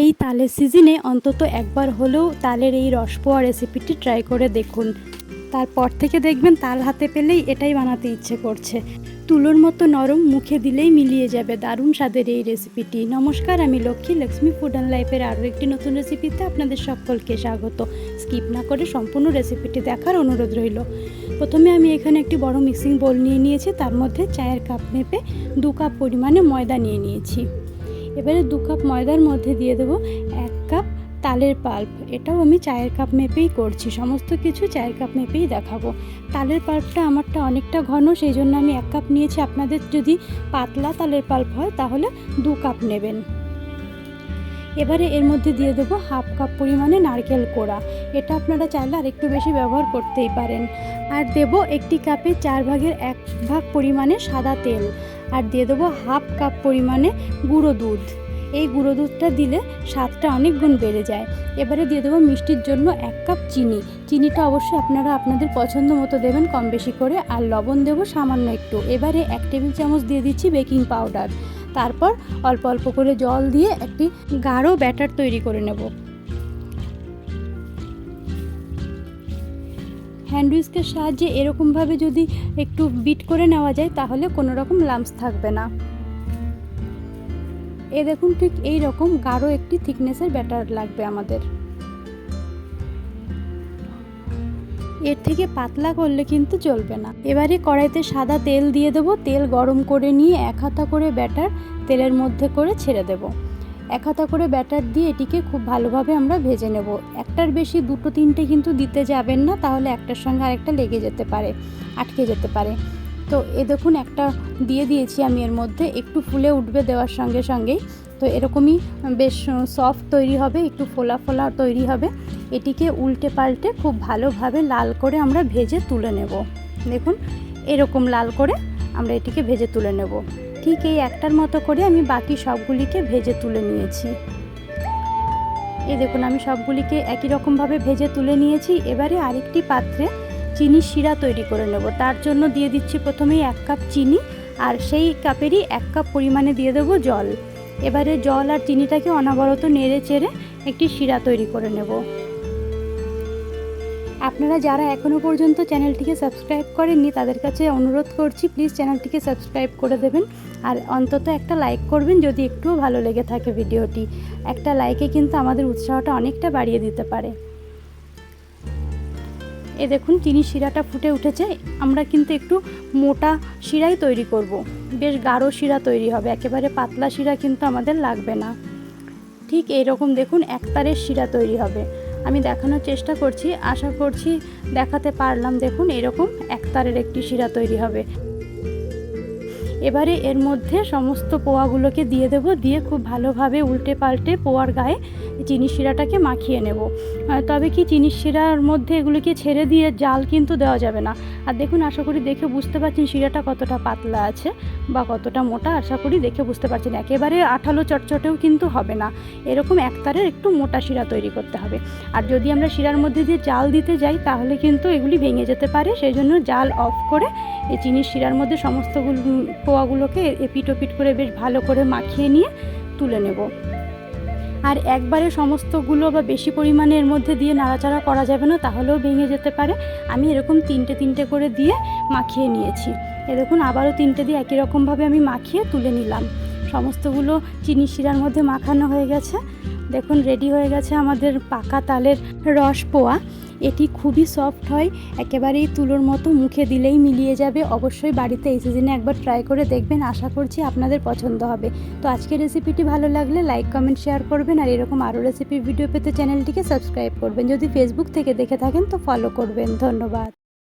এই তালের সিজনে অন্তত একবার হলেও তালের এই রসপোয়া রেসিপিটি ট্রাই করে দেখুন। তারপর থেকে দেখবেন তাল হাতে পেলেই এটাই বানাতে ইচ্ছে করছে। তুলোর মতো নরম মুখে দিলেই মিলিয়ে যাবে দারুণ স্বাদের এই রেসিপিটি নমস্কার, আমি লক্ষ্মী লক্ষ্মী ফুড অ্যান্ড লাইফের আরও একটি নতুন রেসিপিতে আপনাদের সকলকে স্বাগত। স্কিপ না করে সম্পূর্ণ রেসিপিটি দেখার অনুরোধ রইল। প্রথমে আমি এখানে একটি বড় মিক্সিং বোল নিয়ে নিয়েছি, তার মধ্যে চায়ের কাপ মেপে দু কাপ পরিমাণে ময়দা নিয়ে নিয়েছি। এবারে দু কাপ ময়দার মধ্যে দিয়ে দেবো এক কাপ তালের পাল্প। এটাও আমি চায়ের কাপ মেপেই করছি, সমস্ত কিছু চায়ের কাপ মেপেই দেখাবো। তালের পাল্পটা আমারটা অনেকটা ঘন, সেই জন্য আমি এক কাপ নিয়েছি। আপনাদের যদি পাতলা তালের পাল্প হয়, তাহলে দু কাপ নেবেন। এবারে এর মধ্যে দিয়ে দেবো হাফ কাপ পরিমাণে নারকেল কোড়া। এটা আপনারা চাইলে আর একটু বেশি ব্যবহার করতেই পারেন। আর দেব একটি কাপে চার ভাগের এক ভাগ পরিমাণে সাদা তেল। আর দিয়ে দেবো হাফ কাপ পরিমাণে গুঁড়ো দুধ। এই গুঁড়ো দুধটা দিলে স্বাদটা অনেক গুণ বেড়ে যায়। এবারে দিয়ে দেবো মিষ্টির জন্য এক কাপ চিনি। চিনিটা অবশ্যই আপনারা আপনাদের পছন্দ মতো দেবেন কম বেশি করে, আর লবণ দেবো সামান্য একটু। এবারে এক টেবিল চামচ দিয়ে দিচ্ছি বেকিং পাউডার। তারপর অল্প অল্প করে জল দিয়ে একটি গাঢ় ব্যাটার তৈরি করে নেব। হ্যান্ড উইস্কের সাহায্যে এরকমভাবে যদি একটু বিট করে নেওয়া যায়, তাহলে কোনো রকম লাম্পস থাকবে না। এ দেখুন ঠিক এই রকম গাঢ় একটি থিকনেসের ব্যাটার লাগবে আমাদের। এর থেকে পাতলা করলে কিন্তু চলবে না। এবারে কড়াইতে সাদা তেল দিয়ে দেবো। তেল গরম করে নিয়ে এক হাতা করে ব্যাটার তেলের মধ্যে করে ছেড়ে দেব। এক হাতা করে ব্যাটার দিয়ে এটিকে খুব ভালোভাবে আমরা ভেজে নেব। একটার বেশি দুটো তিনটে কিন্তু দিতে যাবেন না, তাহলে একটার সঙ্গে আরেকটা লেগে যেতে পারে, আটকে যেতে পারে। তো এ দেখুন, একটা দিয়ে দিয়েছি আমি এর মধ্যে, একটু ফুলে উঠবে দেওয়ার সঙ্গে সঙ্গেই। তো এরকমই বেশ সফট তৈরি হবে, একটু ফোলা ফোলা তৈরি হবে। এটিকে উল্টে পাল্টে খুব ভালোভাবে লাল করে আমরা ভেজে তুলে নেব। দেখুন, এরকম লাল করে আমরা এটিকে ভেজে তুলে নেব। ঠিক এই একটার মতো করে আমি বাকি সবগুলিকে ভেজে তুলে নিয়েছি। এই দেখুন, আমি সবগুলিকে একই রকমভাবে ভেজে তুলে নিয়েছি। এবারে আরেকটি পাত্রে চিনি শিরা তৈরি করে নেব। তার জন্য দিয়ে দিচ্ছি প্রথমেই এক কাপ চিনি আর সেই কাপেরই এক কাপ পরিমাণে দিয়ে দেবো জল। এবারে জল আর চিনিটাকে অনবরত নেড়ে চেড়ে একটি শিরা তৈরি করে নেব। আপনারা যারা এখনও পর্যন্ত চ্যানেলটিকে সাবস্ক্রাইব করেননি, তাদের কাছে অনুরোধ করছি প্লিজ চ্যানেলটিকে সাবস্ক্রাইব করে দেবেন। আর অন্তত একটা লাইক করবেন যদি একটুও ভালো লেগে থাকে ভিডিওটি। একটা লাইকে কিন্তু আমাদের উৎসাহটা অনেকটা বাড়িয়ে দিতে পারে। এ দেখুন চিনি শিরাটা ফুটে উঠেছে, আমরা কিন্তু একটু মোটা শিরাই তৈরি করব। বেশ গাঢ় শিরা তৈরি হবে, একেবারে পাতলা শিরা কিন্তু আমাদের লাগবে না। ঠিক এইরকম দেখুন, একতারের শিরা তৈরি হবে। আমি দেখানোর চেষ্টা করছি, আশা করছি দেখাতে পারলাম। দেখুন, এরকম এক তারের একটি শিরা তৈরি হবে। এবারে এর মধ্যে সমস্ত পোয়াগুলোকে দিয়ে দেব, দিয়ে খুব ভালোভাবে উল্টে পাল্টে পোয়ার গায়ে চিনি শিরাটাকে মাখিয়ে নেব। তবে কি চিনি শিরার মধ্যে এগুলোকে ছেড়ে দিয়ে জাল কিন্তু দেওয়া যাবে না। আর দেখুন, আশা করি দেখে বুঝতে পারছেন শিরাটা কতটা পাতলা আছে বা কতটা মোটা। আশা করি দেখে বুঝতে পারছেন। একেবারে আঠালো চটচটেও কিন্তু হবে না। এরকম একতারের একটু মোটা শিরা তৈরি করতে হবে। আর যদি আমরা শিরার মধ্যে দিয়ে জাল দিতে যাই, তাহলে কিন্তু এগুলি ভেঙে যেতে পারে। সেই জন্য জাল অফ করে এই চিনির শিরার মধ্যে সমস্তগুলো পোয়াগুলোকে এপিট ওপিট করে বেশ ভালো করে মাখিয়ে নিয়ে তুলে নেব। আর একবারে সমস্তগুলো বা বেশি পরিমাণের এর মধ্যে দিয়ে নাড়াচাড়া করা যাবে না, তাহলেও ভেঙে যেতে পারে। আমি এরকম তিনটে তিনটে করে দিয়ে মাখিয়ে নিয়েছি। এ দেখুন, আবারও তিনটে দিয়ে একই রকমভাবে আমি মাখিয়ে তুলে নিলাম। সমস্তগুলো চিনি শিরার মধ্যে মাখানো হয়ে গেছে। দেখুন রেডি হয়ে গেছে আমাদের পাকা তালের রস পোয়া। এটি খুবই সফট হয়, একেবারেই তুলোর মতো মুখে দিলেই মিলিয়ে যাবে। অবশ্যই বাড়িতে এই সিজনে একবার ট্রাই করে দেখবেন, আশা করছি আপনাদের পছন্দ হবে। তো আজকের রেসিপিটি ভালো লাগলে লাইক কমেন্ট শেয়ার করবেন আর এরকম আরও রেসিপির ভিডিও পেতে চ্যানেলটিকে সাবস্ক্রাইব করবেন। যদি ফেসবুক থেকে দেখে থাকেন, তো ফলো করবেন। ধন্যবাদ।